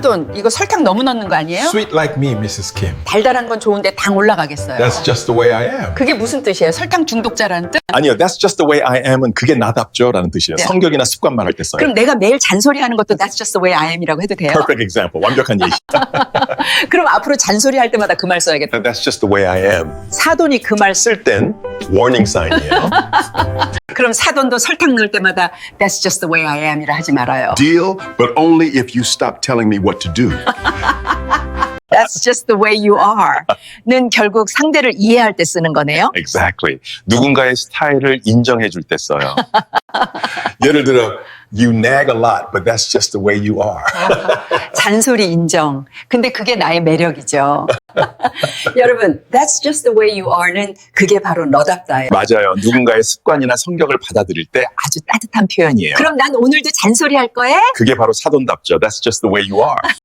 사돈 이거 설탕 너무 넣는 거 아니에요? Sweet like me, Mrs. Kim. 달달한 건 좋은데 당 올라가겠어요. That's just the way I am. 그게 무슨 뜻이에요? 설탕 중독자라는 뜻? 아니요, that's just the way I am은 그게 나답죠라는 뜻이에요. 네. 성격이나 습관만 할때 써요. 그럼 내가 매일 잔소리하는 것도 That's just the way I am이라고 해도 돼요? Perfect example. 완벽한 예시. 그럼 앞으로 잔소리 할 때마다 그 말 써야겠다. That's just the way I am. 사돈이 그 말 쓸. 쓸땐 warning sign이에요. 그럼 사돈도 설탕 넣을 때마다 That's just the way I am이라 하지 말아요. Deal, but only if you stop telling me what to do. That's just the way you are.는 결국 상대를 이해할 때 쓰는 거네요. Exactly. 누군가의 스타일을 인정해 줄 때 써요. 예를 들어, you nag a lot, but that's just the way you are. 잔소리 인정. 근데 그게 나의 매력이죠. 여러분, That's just the way you are는 그게 바로 너답다예요. 맞아요. 누군가의 습관이나 성격을 받아들일 때 아주 따뜻한 표현이에요. 그럼 난 오늘도 잔소리 할 거에? 그게 바로 사돈답죠. That's just the way you are.